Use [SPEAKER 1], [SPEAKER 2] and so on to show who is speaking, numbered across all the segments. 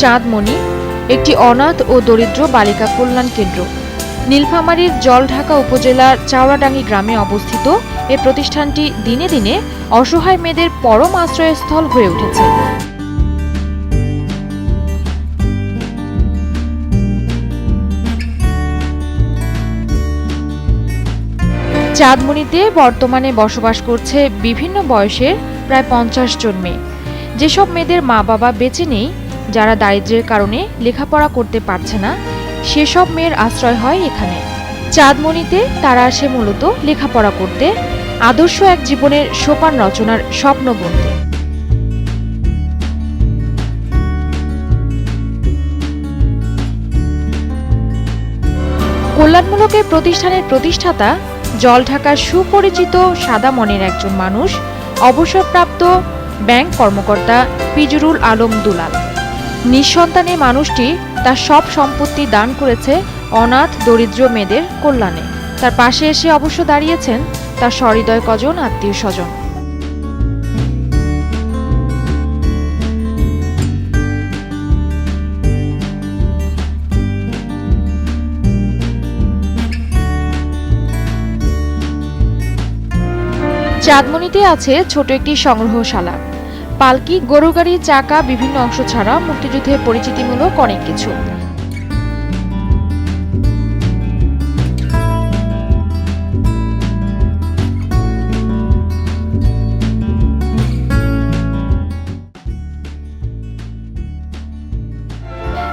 [SPEAKER 1] চাঁদমণি, একটি অনাথ ও দরিদ্র বালিকা কল্যাণ কেন্দ্র। নীলফামারীর জলঢাকা উপজেলার চাওড়াডাঙ্গি গ্রামে অবস্থিত এ প্রতিষ্ঠানটি দিনে দিনে অসহায় মেয়েদের পরম আশ্রয়স্থল হয়ে উঠেছে। চাঁদমণিতে বর্তমানে বসবাস করছে বিভিন্ন বয়সের প্রায় পঞ্চাশ জন মেয়ে। যেসব মেয়েদের মা বাবা বেঁচে নেই যারা দারিদ্র্যের কারণে লেখাপড়া করতে পারছে না, সেসব মেয়ের আশ্রয় হয় এখানে। চাঁদমণিতে তারা আসে মূলত লেখাপড়া করতে, আদর্শ এক জীবনের সোপান রচনার স্বপ্ন বুনতে কল্যাণমূলক প্রতিষ্ঠানের প্রতিষ্ঠাতা জলঢাকার সুপরিচিত সাদা মনের একজন মানুষ, অবসরপ্রাপ্ত ব্যাংক কর্মকর্তা পিজুরুল আলম দুলাল। নিঃসন্তানে মানুষটি তার সব সম্পত্তি দান করেছে অনাথ দরিদ্র মেয়েদের কল্যাণে। তার পাশে এসে অবশ্য দাঁড়িয়েছেন তার সহৃদয় কজন আত্মীয় স্বজন। চাঁদমণিতে আছে ছোট একটি সংগ্রহশালা। পালকি, গরু গাড়ি, চাকা, বিভিন্ন অংশ ছাড়া মুক্তিযুদ্ধের পরিচিতিমূলক অনেক কিছু।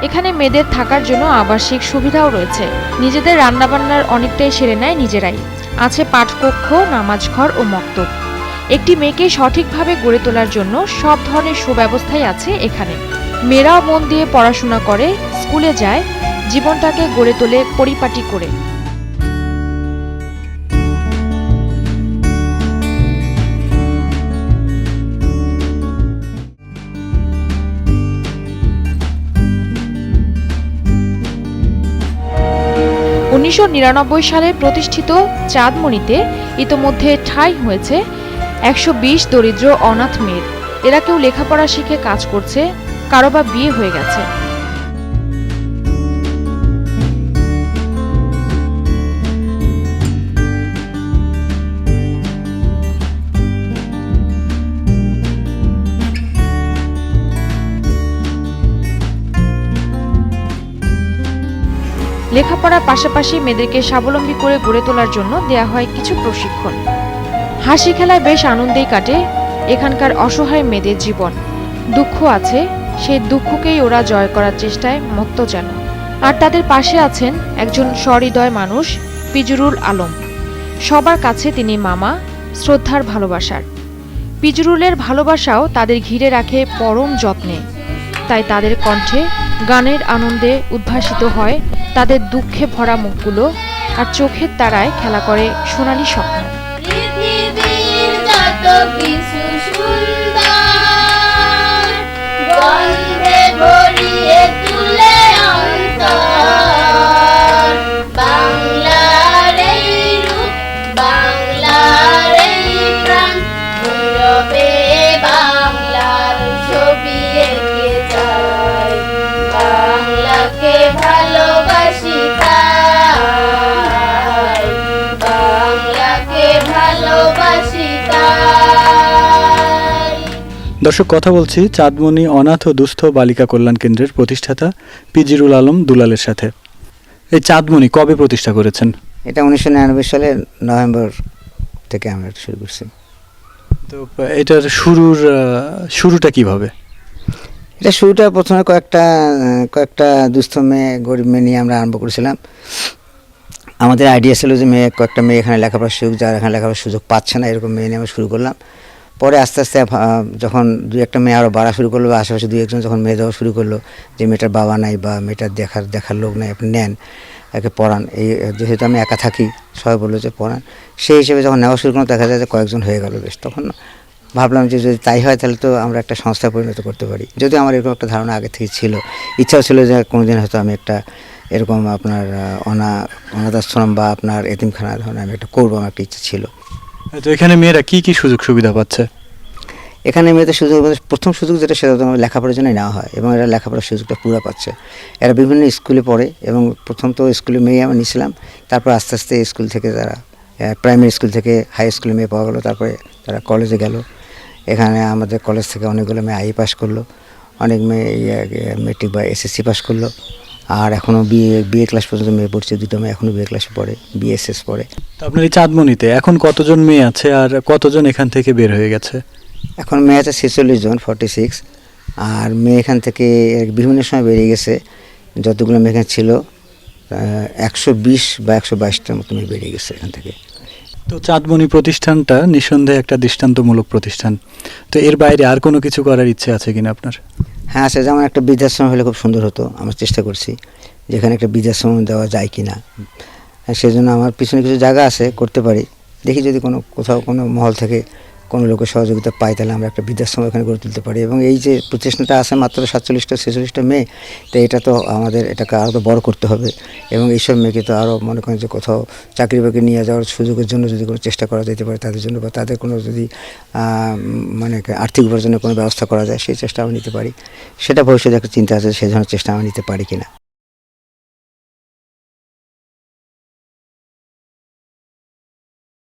[SPEAKER 1] এখানে মেয়েদের থাকার জন্য আবাসিক সুবিধাও রয়েছে। নিজেদের রান্নাবান্নার অনেকটাই সেরে নেয় নিজেরাই। আছে পাঠকক্ষ নামাজ ঘর ও মক্তব। একটি মেয়েকে সঠিকভাবে গড়ে তোলার জন্য সব ধরনের সুব্যবস্থাই আছে এখানে। মেয়েরাও মন দিয়ে পড়াশোনা করে, স্কুলে যায়, জীবনটাকে গড়ে তোলে পরিপাটি করে। উনিশশো নিরানব্বই সালে প্রতিষ্ঠিত চাঁদমণিতে ইতোমধ্যে ঠাঁই হয়েছে একশো বিশ দরিদ্র অনাথ মেয়ের। এরা কেউ লেখাপড়া শিখে কাজ করছে, কারও বা বিয়ে হয়ে গেছে। লেখাপড়ার পাশাপাশি মেয়েদেরকে স্বাবলম্বী করে গড়ে তোলার জন্য দেয়া হয় কিছু প্রশিক্ষণ। হাসি খেলায় বেশ আনন্দেই কাটে এখানকার অসহায় মেয়েদের জীবন। দুঃখ আছে, সেই দুঃখকেই ওরা জয় করার চেষ্টায় মত্ত যেন। আর তাদের পাশে আছেন একজন সহৃদয় মানুষ, পিজুরুল আলম। সবার কাছে তিনি মামা, শ্রদ্ধার ভালোবাসার। পিজুরুলের ভালোবাসাও তাদের ঘিরে রাখে পরম যত্নে। তাই তাদের কণ্ঠে গানের আনন্দে উদ্ভাসিত হয় তাদের দুঃখে ভরা মুখগুলো আর চোখের তারায় খেলা করে সোনালী স্বপ্ন।
[SPEAKER 2] যত কিছু
[SPEAKER 3] দর্শক কথা বলছি চাঁদমণি অনাথ ও দুস্থ বালিকা কল্যাণ কেন্দ্রের প্রতিষ্ঠাতা পিজিরুল আলম দুলালের সাথে। এই চাঁদমণি কবে প্রতিষ্ঠা করেছেন?
[SPEAKER 4] এটা উনিশশো নিরানব্বই সালের নভেম্বর থেকে আমরা শুরু করছি।
[SPEAKER 3] তো এটার শুরুর শুরুটা কীভাবে?
[SPEAKER 4] এটা শুরুটা প্রথমে কয়েকটা কয়েকটা দুস্থ মেয়ে গরিব মেয়ে নিয়ে আমরা আরম্ভ করেছিলাম। আমাদের আইডিয়া ছিল যে মেয়ে, কয়েকটা মেয়ে এখানে লেখাপড়ার সুযোগ, যারা এখানে লেখাপড়ার সুযোগ পাচ্ছে না, এরকম মেয়ে নিয়ে আমরা শুরু করলাম। পরে আস্তে আস্তে যখন দুই একটা মেয়ে আরও বাড়া শুরু করল বা আশেপাশে দুই একজন যখন মেয়ে দেওয়া শুরু করল, যে মেয়েটার বাবা নাই বা মেয়েটার দেখার দেখার লোক নাই, আপনি নেন, একে পড়ান। এই, যেহেতু আমি একা থাকি, সবাই বলল যে পড়ান। সেই হিসেবে যখন নেওয়া শুরু করলাম, দেখা যায় যে কয়েকজন হয়ে গেল বেশ। তখন ভাবলাম যে যদি তাই হয়, তাহলে তো আমরা একটা সংস্থায় পরিণত করতে পারি। যদিও আমার এরকম একটা ধারণা আগে থেকে ছিল। ইচ্ছাও ছিল যে কোনোদিন হয়তো আমি একটা এরকম আপনার অনা অনাথ আশ্রম বা আপনার এতিমখানা ধরনের আমি একটা করব আমার একটা ইচ্ছা ছিল।
[SPEAKER 3] তো এখানে মেয়েরা কি কি সুযোগ সুবিধা পাচ্ছে?
[SPEAKER 4] এখানে মেয়েদের সুযোগ প্রথম সুযোগ যেটা সেটা তোমার লেখাপড়ার জন্যই নেওয়া হয় এবং এরা লেখাপড়ার সুযোগটা পুরো পাচ্ছে। এরা বিভিন্ন স্কুলে পড়ে এবং প্রথম তো স্কুলে মেয়ে আমরা নিয়েছিলাম তারপর আস্তে আস্তে স্কুল থেকে তারা প্রাইমারি স্কুল থেকে হাই স্কুলে মেয়ে পাওয়া গেলো তারপরে তারা কলেজে গেল। এখানে আমাদের কলেজ থেকে অনেকগুলো মেয়ে আই পাস করল অনেক মেয়ে মেট্রিক বা এসএসসি পাস করল। আর এখনও বিএ বিএ ক্লাস পর্যন্ত মেয়ে পড়ছে দুটো মেয়ে এখনও বিএ ক্লাসে পড়ে বিএসএস পড়ে।
[SPEAKER 3] তো আপনার এই চাঁদমণিতে এখন কতজন মেয়ে আছে আর কতজন এখান থেকে বের হয়ে গেছে?
[SPEAKER 4] এখন মেয়ে আছে ছেচল্লিশ জন ফর্টি সিক্স আর মেয়ে এখান থেকে বিভিন্ন সময় বেরিয়ে গেছে। যতগুলো মেয়ে এখানে ছিল একশো বিশ বা একশো বাইশটার মতো মেয়ে বেরিয়ে গেছে এখান থেকে।
[SPEAKER 3] তো চাঁদমণি প্রতিষ্ঠানটা নিঃসন্দেহে একটা দৃষ্টান্তমূলক প্রতিষ্ঠান। তো এর বাইরে আর কোনো কিছু করার ইচ্ছে আছে কিনা আপনার?
[SPEAKER 4] হ্যাঁ আছে যেমন একটা বৃদ্ধাশ্রম হলে খুব সুন্দর হতো, আমরা চেষ্টা করছি যেখানে একটা বৃদ্ধাশ্রম দেওয়া যায় কি না সেই সেজন্য আমার পিছনে কিছু জায়গা আছে, করতে পারি। দেখি যদি কোনো কোথাও কোনো মহল থেকে কোনো লোকের সহযোগিতা পাই, তাহলে আমরা একটা বৃদ্ধাশ্রম এখানে গড়ে তুলতে পারি। এবং এই যে প্রতিষ্ঠানটা আছে মাত্র সাতচল্লিশটা, ছেচল্লিশটা মেয়ে, তো এটা তো আমাদের এটাকে আরও তো বড় করতে হবে। এবং এইসব মেয়েকে তো আরও মনে করেন যে কোথাও চাকরি বাকরি নিয়ে যাওয়ার সুযোগের জন্য যদি কোনো চেষ্টা করা যেতে পারে তাদের জন্য, বা তাদের কোনো যদি মানে আর্থিক উপার্জনের কোনো ব্যবস্থা করা যায়, সেই চেষ্টা আমি নিতে পারি। সেটা ভবিষ্যতে একটা চিন্তা আছে, সেই ধরনের চেষ্টা আমি নিতে পারি কিনা।